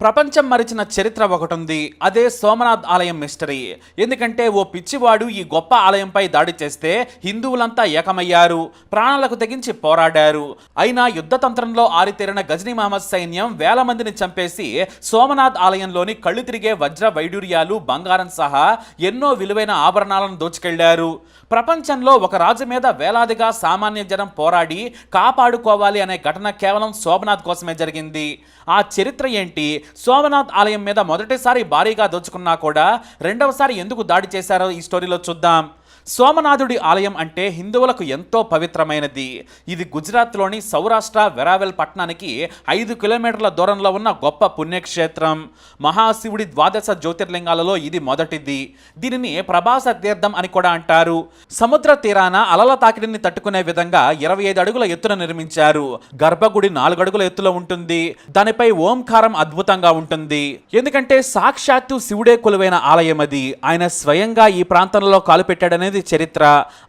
ప్రపంచం మరిచిన చరిత్ర ఒకటి ఉంది అదే సోమనాథ్ ఆలయం మిస్టరీ ఎందుకంటే ఓ పిచ్చివాడు ఈ గొప్ప ఆలయంపై దాడి చేస్తే హిందువులంతా ఏకమయ్యారు. ప్రాణాలకు తెగించి పోరాడారు. అయినా యుద్ధతంత్రంలో ఆరితేరిన గజనీ మహమ్మద్ సైన్యం వేల మందిని చంపేసి సోమనాథ్ ఆలయంలోని కళ్ళు తిరిగే వజ్ర వైడూర్యాలు బంగారం సహా ఎన్నో విలువైన ఆభరణాలను దోచుకెళ్ళారు. ప్రపంచంలో ఒక రాజు మీద వేలాదిగా సామాన్య జనం పోరాడి కాపాడుకోవాలి అనే ఘటన కేవలం సోమనాథ్ కోసమే జరిగింది. ఆ చరిత్ర ఏంటి? సోమనాథ్ ఆలయం మీద మొదటిసారి భారీగా దోచుకున్నా కూడా రెండవసారి ఎందుకు దాడి చేశారో ఈ స్టోరీలో చూద్దాం. సోమనాథుడి ఆలయం అంటే హిందువులకు ఎంతో పవిత్రమైనది. ఇది గుజరాత్లోని సౌరాష్ట్ర వెరావెల్ పట్టణానికి ఐదు కిలోమీటర్ల దూరంలో ఉన్న గొప్ప పుణ్యక్షేత్రం. మహాశివుడి ద్వాదశ జ్యోతిర్లింగాలలో ఇది మొదటిది. దీనిని ప్రభాస తీర్థం అని కూడా అంటారు. సముద్ర తీరాన అలల తాకిడిని తట్టుకునే విధంగా ఇరవై ఐదు అడుగుల ఎత్తున నిర్మించారు. గర్భగుడి నాలుగు అడుగుల ఎత్తులో ఉంటుంది. దానిపై ఓంకారం అద్భుతంగా ఉంటుంది. ఎందుకంటే సాక్షాత్తు శివుడే కొలువైన ఆలయం అది. ఆయన స్వయంగా ఈ ప్రాంతంలో కాలుపెట్టాడనేది ఇది చరిత్ర.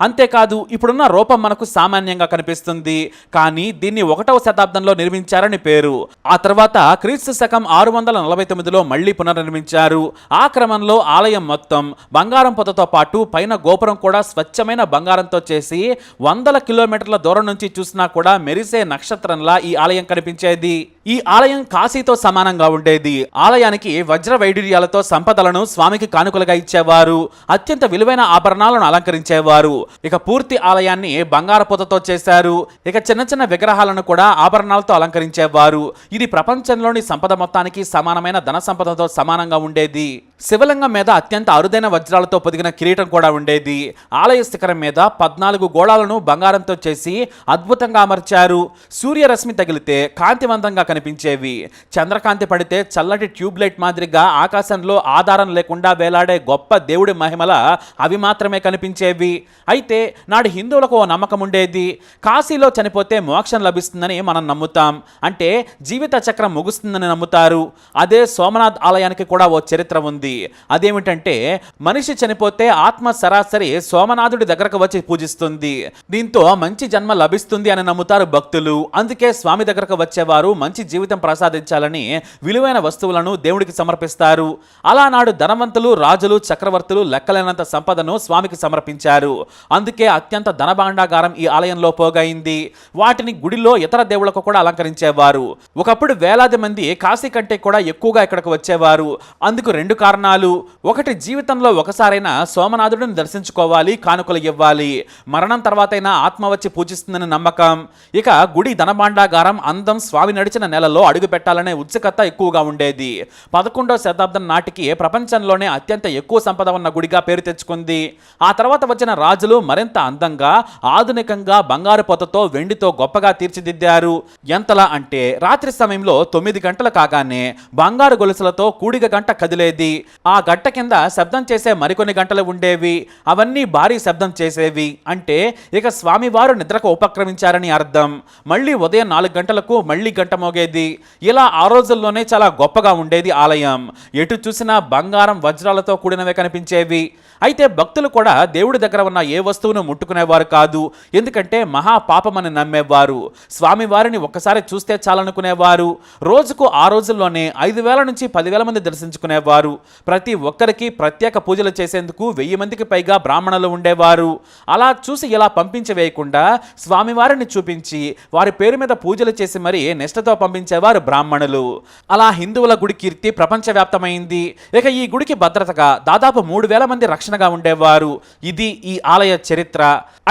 అంతేకాదు ఇప్పుడున్న రూపం మనకు సామాన్యంగా కనిపిస్తుంది. కానీ దీన్ని ఒకటవ శతాబ్దంలో నిర్మించారని పేరు. ఆ తర్వాత క్రీస్తు శకం ఆరు వందల నలభై తొమ్మిదిలో మళ్ళీ పునర్నిర్మించారు. ఆ క్రమంలో ఆలయం మొత్తం బంగారం పొదతో పాటు పైన గోపురం కూడా స్వచ్ఛమైన బంగారంతో చేసి వందల కిలోమీటర్ల దూరం నుంచి చూసినా కూడా మెరిసే నక్షత్రంలా ఈ ఆలయం కనిపించేది. ఈ ఆలయం కాశీతో సమానంగా ఉండేది. ఆలయానికి వజ్ర వైడూర్యాలతో సంపదలను స్వామికి కానుకలుగా ఇచ్చేవారు. అత్యంత విలువైన ఆభరణాలను అలంకరించేవారు. ఇక పూర్తి ఆలయాన్ని బంగారపూతతో చేశారు. ఇక చిన్న చిన్న విగ్రహాలను కూడా ఆభరణాలతో అలంకరించేవారు. ఇది ప్రపంచంలోని సంపద మొత్తానికి సమానమైన ధన సంపదతో సమానంగా ఉండేది. శివలింగం మీద అత్యంత అరుదైన వజ్రాలతో పొదిగిన కిరీటం కూడా ఉండేది. ఆలయ శిఖరం మీద పద్నాలుగు గోళాలను బంగారంతో చేసి అద్భుతంగా అమర్చారు. సూర్యరశ్మి తగిలితే కాంతివంతంగా కనిపించేవి. చంద్రకాంతి పడితే చల్లటి ట్యూబ్ లైట్ మాదిరిగా ఆకాశంలో ఆధారం లేకుండా వేలాడే గొప్ప దేవుడి మహిమల అవి మాత్రమే కనిపించేవి. అయితే నాడు హిందువులకు ఓ నమ్మకం ఉండేది. కాశీలో చనిపోతే మోక్షం లభిస్తుందని మనం నమ్ముతాం. అంటే జీవిత చక్రం ముగుస్తుందని నమ్ముతారు. అదే సోమనాథ్ ఆలయానికి కూడా ఓ చరిత్ర ఉంది. అదేమిటంటే మనిషి చనిపోతే ఆత్మ సరాసరి సోమనాథుడి దగ్గరకు వచ్చి పూజిస్తుంది. దీంతో మంచి జన్మ లభిస్తుంది అని నమ్ముతారు భక్తులు. అందుకే స్వామి దగ్గరకు వచ్చేవారు మంచి జీవితం ప్రసాదించాలని విలువైన వస్తువులను దేవుడికి సమర్పిస్తారు. అలా నాడు ధనవంతులు రాజులు చక్రవర్తులు లెక్కలేనంత సంపదను స్వామికి సమర్పించారు. అందుకే అత్యంత ధనభాండాగారం ఈ ఆలయంలో పోగైంది. వాటిని గుడిలో ఇతర దేవుళ్ళకు కూడా అలంకరించేవారు. ఒకప్పుడు వేలాది మంది కాశీ కంటే కూడా ఎక్కువగా ఇక్కడికి వచ్చేవారు. అందుకు రెండు కారణాలు. ఒకటి జీవితంలో ఒకసారైనా సోమనాథుడిని దర్శించుకోవాలి కానుకలు ఇవ్వాలి. మరణం తర్వాతైనా ఆత్మ వచ్చి పూజిస్తుందని నమ్మకం. ఇక గుడి ధనభాండాగారం అందం స్వామి నడిచిన నెలలో అడుగు పెట్టాలనే ఉత్సుకత ఎక్కువగా ఉండేది. పదకొండవ శతాబ్దం నాటికి ప్రపంచంలోనే అత్యంత ఎక్కువ సంపద ఉన్న గుడిగా పేరు తెచ్చుకుంది. ఆ తర్వాత వచ్చిన రాజులు మరింత అందంగా ఆధునికంగా బంగారు పొతతో వెండితో గొప్పగా తీర్చిదిద్దారు. ఎంతలా అంటే రాత్రి సమయంలో తొమ్మిది గంటలు కాగానే బంగారు గొలుసులతో కూడిక గంట కదిలేది. ఆ గంట కింద శబ్దం చేసే మరికొన్ని గంటలు ఉండేవి. అవన్నీ భారీ శబ్దం చేసేవి. అంటే ఇక స్వామివారు నిద్రకు ఉపక్రమించారని అర్థం. మళ్ళీ ఉదయం నాలుగు గంటలకు మళ్ళీ గంట మోగేది ఇలా ఆ రోజుల్లోనే చాలా గొప్పగా ఉండేది ఆలయం. ఎటు చూసినా బంగారం వజ్రాలతో కూడినవే కనిపించేవి. అయితే భక్తులు కూడా దేవుడి దగ్గర ఉన్న ఏ వస్తువును ముట్టుకునేవారు కాదు. ఎందుకంటే మహాపాపమని నమ్మేవారు. స్వామివారిని ఒక్కసారి చూస్తే చాలనుకునేవారు. రోజుకు ఆ రోజుల్లోనే ఐదు వేల నుంచి పదివేల మంది దర్శించుకునేవారు. ప్రతి ఒక్కరికి ప్రత్యేక పూజలు చేసేందుకు వెయ్యి మందికి పైగా బ్రాహ్మణులు ఉండేవారు. అలా చూసి ఇలా పంపించి వేయకుండా స్వామివారిని చూపించి వారి పేరు మీద పూజలు చేసి మరీ నిష్టతో పంపించేవారు బ్రాహ్మణులు. అలా హిందువుల గుడి కీర్తి ప్రపంచవ్యాప్తమైంది. ఇక ఈ గుడికి భద్రతగా దాదాపు మూడు వేల మంది రక్షణ రక్షణగా ఉండేవారు. ఇది ఈ ఆలయ చరిత్ర.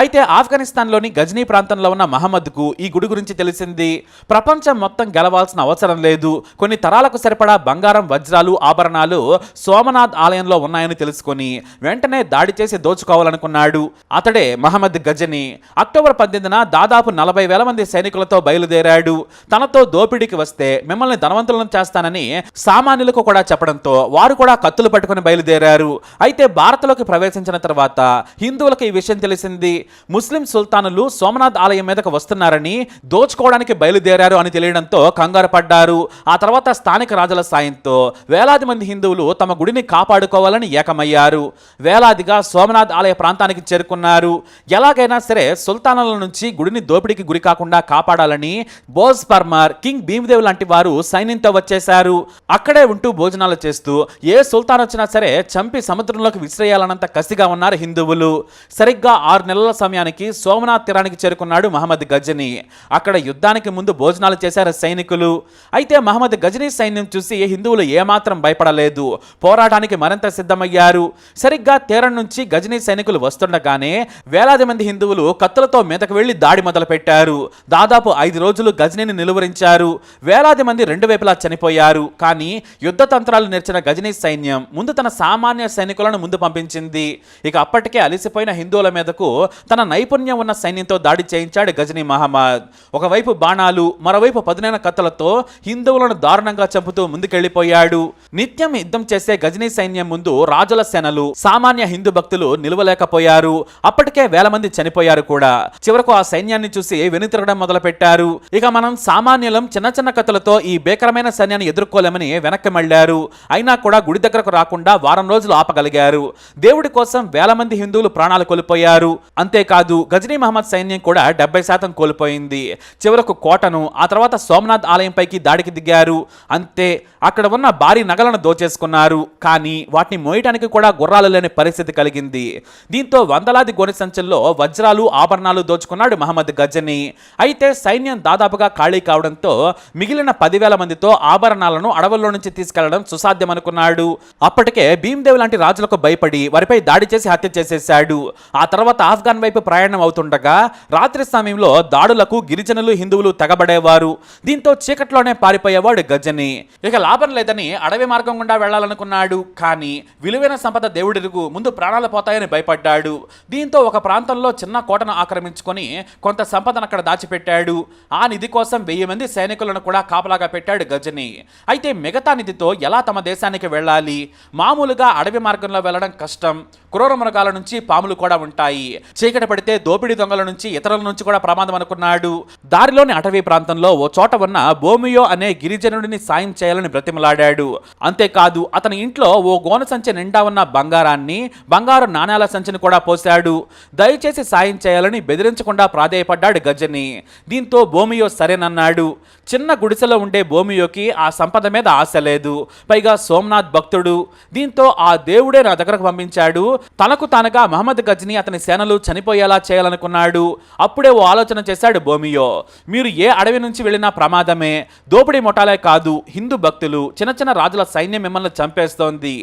అయితే ఆఫ్ఘనిస్తాన్లోని గజనీ ప్రాంతంలో ఉన్న మహమ్మద్కు ఈ గుడి గురించి తెలిసింది. ప్రపంచం మొత్తం గెలవాల్సిన అవసరం లేదు. కొన్ని తరాలకు సరిపడా బంగారం వజ్రాలు ఆభరణాలు సోమనాథ్ ఆలయంలో ఉన్నాయని తెలుసుకొని వెంటనే దాడి చేసి దోచుకోవాలనుకున్నాడు. అతడే మహమ్మద్ గజని. అక్టోబర్ పద్దెనిమిదిన దాదాపు నలభై వేల మంది సైనికులతో బయలుదేరాడు. తనతో దోపిడీకి వస్తే మిమ్మల్ని ధనవంతులను చేస్తానని సామాన్యులకు కూడా చెప్పడంతో వారు కూడా కత్తులు పట్టుకుని బయలుదేరారు. అయితే భారత్లో హిందువులకు ప్రవేశించిన తర్వాత హిందువులకు ఈ విషయం తెలిసింది ముస్లిం సుల్తానులు సోమనాథ్ ఆలయం మీదకు వస్తున్నారని దోచుకోవడానికి బయలుదేరారు అని తెలియడంతో కంగారు పడ్డారు. ఆ తర్వాత స్థానిక రాజుల సాయంతో వేలాది మంది హిందువులు తమ గుడిని కాపాడుకోవాలని ఏకమయ్యారు. వేలాదిగా సోమనాథ్ ఆలయ ప్రాంతానికి చేరుకున్నారు. ఎలాగైనా సరే సుల్తానుల నుంచి గుడిని దోపిడీకి గురి కాకుండా కాపాడాలని బోస్ పర్మార్ కింగ్ భీమదేవ్ లాంటి వారు సైన్యంతో వచ్చేశారు. అక్కడే ఉంటూ భోజనాలు చేస్తూ ఏ సుల్తాన్ వచ్చినా సరే చంపి సముద్రంలోకి విసిరేయాలన్నంత కసిగా ఉన్నారు హిందువులు. సరిగ్గా ఆరు నెలల సమయానికి సోమనాథ్ తీరానికి చేరుకున్నాడు మహమ్మద్ గజని. అక్కడ యుద్ధానికి ముందు భోజనాలు చేశారు సైనికులు. అయితే మహమ్మద్ గజనీ సైన్యం చూసి హిందువులు ఏమాత్రం భయపడలేదు. పోరాటానికి మరింత సిద్ధమయ్యారు. సరిగ్గా తీరం నుంచి గజనీ సైనికులు వస్తుండగానే వేలాది మంది హిందువులు కత్తులతో మీదకు వెళ్ళి దాడి మొదలుపెట్టారు. దాదాపు ఐదు రోజులు గజనీని నిలువరించారు. వేలాది మంది రెండు వైపులా చనిపోయారు. కానీ యుద్ధ తంత్రాలు నేర్చిన గజనీ సైన్యం ముందు తన సామాన్య సైనికులను ముందు పంపించింది ఇక అప్పటికే అలిసిపోయిన హిందువుల మీదకు తన నైపుణ్యం ఉన్న సైన్యంతో దాడి చేయించాడు గజనీ మహమ్మద్. ఒకవైపు బాణాలు మరోవైపు పదునైన కథలతో హిందువులను దారుణంగా చంపుతూ ముందుకెళ్ళిపోయాడు నిత్యం యుద్ధం చేసే గజనీ సైన్యం ముందు రాజుల సేనలు సామాన్య హిందూ భక్తులు నిలవలేకపోయారు. అప్పటికే వేల మంది చనిపోయారు కూడా. చివరకు ఆ సైన్యాన్ని చూసి వెనుతిరగడం మొదలుపెట్టారు. ఇక మనం సామాన్యులం చిన్న చిన్న కథలతో ఈ భీకరమైన సైన్యాన్ని ఎదుర్కోలేమని వెనక్కి మళ్ళారు అయినా కూడా గుడి దగ్గరకు రాకుండా వారం రోజులు ఆపగలిగారు. దేవుడి కోసం వేల మంది హిందువులు ప్రాణాలు కోల్పోయారు. అంతేకాదు గజనీ మహమ్మద్ సైన్యం కూడా డెబ్బై శాతం కోల్పోయింది. చివరకు కోటను ఆ తర్వాత సోమనాథ్ ఆలయంపైకి దాడికి దిగారు. అంతే అక్కడ ఉన్న భారీ నగలను దోచేసుకున్నారు. కానీ వాటిని మోయటానికి కూడా గుర్రాలు లేని పరిస్థితి కలిగింది. దీంతో వందలాది గోనె సంచుల్లో వజ్రాలు ఆభరణాలు దోచుకున్నాడు మహమ్మద్ గజని. అయితే సైన్యం దాదాపుగా ఖాళీ కావడంతో మిగిలిన పదివేల మందితో ఆభరణాలను అడవుల్లో నుంచి తీసుకెళ్ళడం సుసాధ్యం అనుకున్నాడు అప్పటికే భీమ్దేవ్ లాంటి రాజులకు భయపడి వారిపై దాడి చేసి హత్య చేసేశాడు. ఆ తర్వాత ఆఫ్ఘన్ వైపు ప్రయాణం అవుతుండగా రాత్రి సమయంలో దాడులకు గిరిజనులు హిందువులు తెగబడేవారు. దీంతో చీకట్లోనే పారిపోయేవాడు గజని. ఇక లాభం లేదని అడవి మార్గం గుండా వెళ్ళాలనుకున్నాడు కానీ విలువైన సంపద దేవుడిరుగు ముందు ప్రాణాలు పోతాయని భయపడ్డాడు. దీంతో ఒక ప్రాంతంలో చిన్న కోటను ఆక్రమించుకొని కొంత సంపదను అక్కడ దాచిపెట్టాడు. ఆ నిధి కోసం వెయ్యి మంది సైనికులను కూడా కాపలాగా పెట్టాడు గజని. అయితే మిగతా నిధితో ఎలా తమ దేశానికి వెళ్ళాలి? మామూలుగా అడవి మార్గంలో వెళ్ళడం కష్టం క్రూర మృగాల నుంచి పాములు కూడా ఉంటాయి. చీకటి పడితే దోపిడీ దొంగల నుంచి ఇతరుల నుంచి కూడా ప్రమాదం అనుకున్నాడు. దారిలోని అటవీ ప్రాంతంలో ఓ చోట ఉన్న భూమియో అనే గిరిజనుడిని సాయం చేయాలని బ్రతిమలాడాడు. అంతేకాదు అతని ఇంట్లో ఓ గోన సంచి నిండా ఉన్న బంగారాన్ని బంగారు నాణేల సంచిని కూడా పోశాడు. దయచేసి సాయం చేయాలని బెదిరించకుండా ప్రాధేయపడ్డాడు గజని. దీంతో భూమియో సరేనన్నాడు. చిన్న గుడిసెలో ఉండే భూమియోకి ఆ సంపద మీద ఆశ లేదు. పైగా సోమనాథ్ భక్తుడు. దీంతో ఆ దేవుడే నా దగ్గరకు పంపించాడు తనకు తానుగా మహమ్మద్ గజ్ని అతని సేనలు చనిపోయేలా చేయాలనుకున్నాడు. అప్పుడే ఓ ఆలోచన చేశాడు బోమియో. మీరు ఏ అడవి నుంచి వెళ్ళినా ప్రమాదమే. దోపిడీ ముఠాలే కాదు హిందూ భక్తులు చిన్న చిన్న రాజుల సైన్యం మిమ్మల్ని చంపేస్తోంది.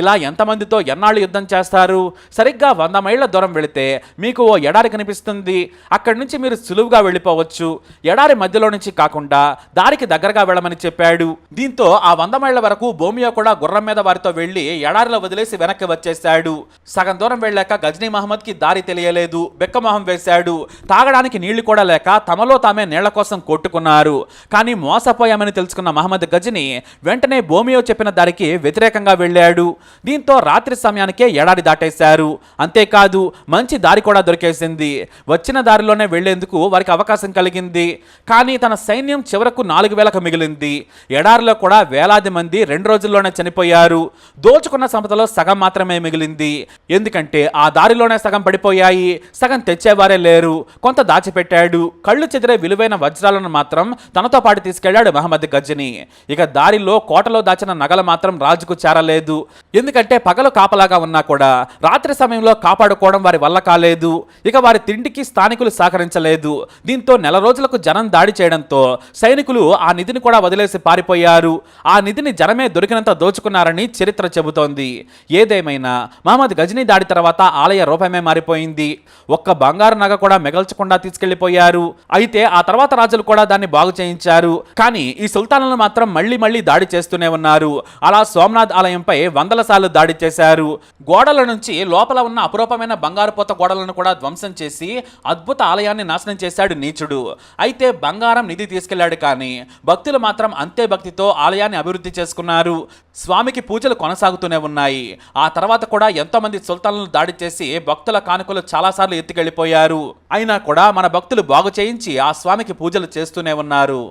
ఇలా ఎంతమందితో ఎన్నాళ్ళు యుద్ధం చేస్తారు? సరిగ్గా వంద మైళ్ళ దూరం వెళితే మీకు ఓ ఎడారి కనిపిస్తుంది. అక్కడి నుంచి మీరు సులువుగా వెళ్ళిపోవచ్చు. ఎడారి మధ్యలో నుంచి కాకుండా దారికి దగ్గరగా వెళ్ళమని చెప్పాడు. దీంతో ఆ వంద మైళ్ళ వరకు బోమియో కూడా గుర్రం మీద వారితో వెళ్ళి ఎడారిలో వదిలేసి వెనక్కి వేశాడు. సగం దూరం వెళ్ళాక గజనీ మహమ్మద్కి దారి తెలియలేదు. బెక్కమొహం వేశాడు. తాగడానికి నీళ్ళు కూడా లేక తమలో తామే నీళ్ళ కోసం కొట్టుకున్నారు. కానీ మోసపోయామని తెలుసుకున్న మహమ్మద్ గజనీ వెంటనే బోమియో చెప్పిన దారికి వ్యతిరేకంగా వెళ్ళాడు. దీంతో రాత్రి సమయానికే ఎడారి దాటేశారు. అంతేకాదు మంచి దారి కూడా దొరికేసింది. వచ్చిన దారిలోనే వెళ్ళేందుకు వారికి అవకాశం కలిగింది. కానీ తన సైన్యం చివరకు నాలుగు వేలకు మిగిలింది. ఎడారిలో కూడా వేలాది మంది రెండు రోజుల్లోనే చనిపోయారు. దోచుకున్న సంపదలో సగం మాత్రమే మిగిలింది. ఎందుకంటే ఆ దారిలోనే సగం పడిపోయాయి. సగం తెచ్చేవారే లేరు. కొంత దాచిపెట్టాడు. కళ్ళు చెదిరే విలువైన వజ్రాలను మాత్రం తనతో పాటు తీసుకెళ్ళాడు మహమ్మద్ గజ్ని ఇక దారిలో కోటలో దాచిన నగలు మాత్రం రాజుకు చేరలేదు. ఎందుకంటే పగలు కాపలాగా ఉన్నా కూడా రాత్రి సమయంలో కాపాడుకోవడం వారి వల్ల కాలేదు. ఇక వారి తిండికి స్థానికులు సహకరించలేదు. దీంతో నెల రోజులకు జనం దాడి చేయడంతో సైనికులు ఆ నిధిని కూడా వదిలేసి పారిపోయారు. ఆ నిధిని జనమే దొరికినంత దోచుకున్నారని చరిత్ర చెబుతోంది. ఏదేమైనా మహమ్మద్ గజనీ దాడి తర్వాత ఆలయ రూపమే మారిపోయింది. ఒక్క బంగారు నగ కూడా మిగల్చకుండా తీసుకెళ్ళిపోయారు. అయితే ఆ తర్వాత రాజులు కూడా దాన్ని బాగు చేయించారు. కానీ ఈ సుల్తానులు మాత్రం మళ్ళీ మళ్ళీ దాడి చేస్తూనే ఉన్నారు. అలా సోమనాథ్ ఆలయంపై వందల సార్లు దాడి చేశారు. గోడల నుంచి లోపల ఉన్న అపురూపమైన బంగారు పోత గోడలను కూడా ధ్వంసం చేసి అద్భుత ఆలయాన్ని నాశనం చేశాడు నీచుడు. అయితే బంగారం నిధి తీసుకెళ్ళాడు కానీ భక్తులు మాత్రం అంతే భక్తితో ఆలయాన్ని అభివృద్ధి చేసుకున్నారు. స్వామికి పూజలు కొనసాగుతూనే ఉన్నాయి. ఆ తర్వాత కూడా ఎంతో మంది సుల్తాన్లను దాడి చేసి భక్తుల కానుకలు చాలాసార్లు ఎత్తుకెళ్ళిపోయారు అయినా కూడా మన భక్తులు బాగు చేయించి ఆ స్వామికి పూజలు చేస్తూనే ఉన్నారు.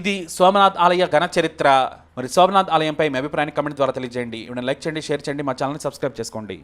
ఇది సోమనాథ్ ఆలయ ఘన చరిత్ర. మరి సోమనాథ్ ఆలయంపై మీ అభిప్రాయాన్ని కమెంట్ ద్వారా తెలియజేయండి. ఇవి లైక్ చేయండి షేర్ చేయండి మా ఛానల్ని సబ్స్క్రైబ్ చేసుకోండి.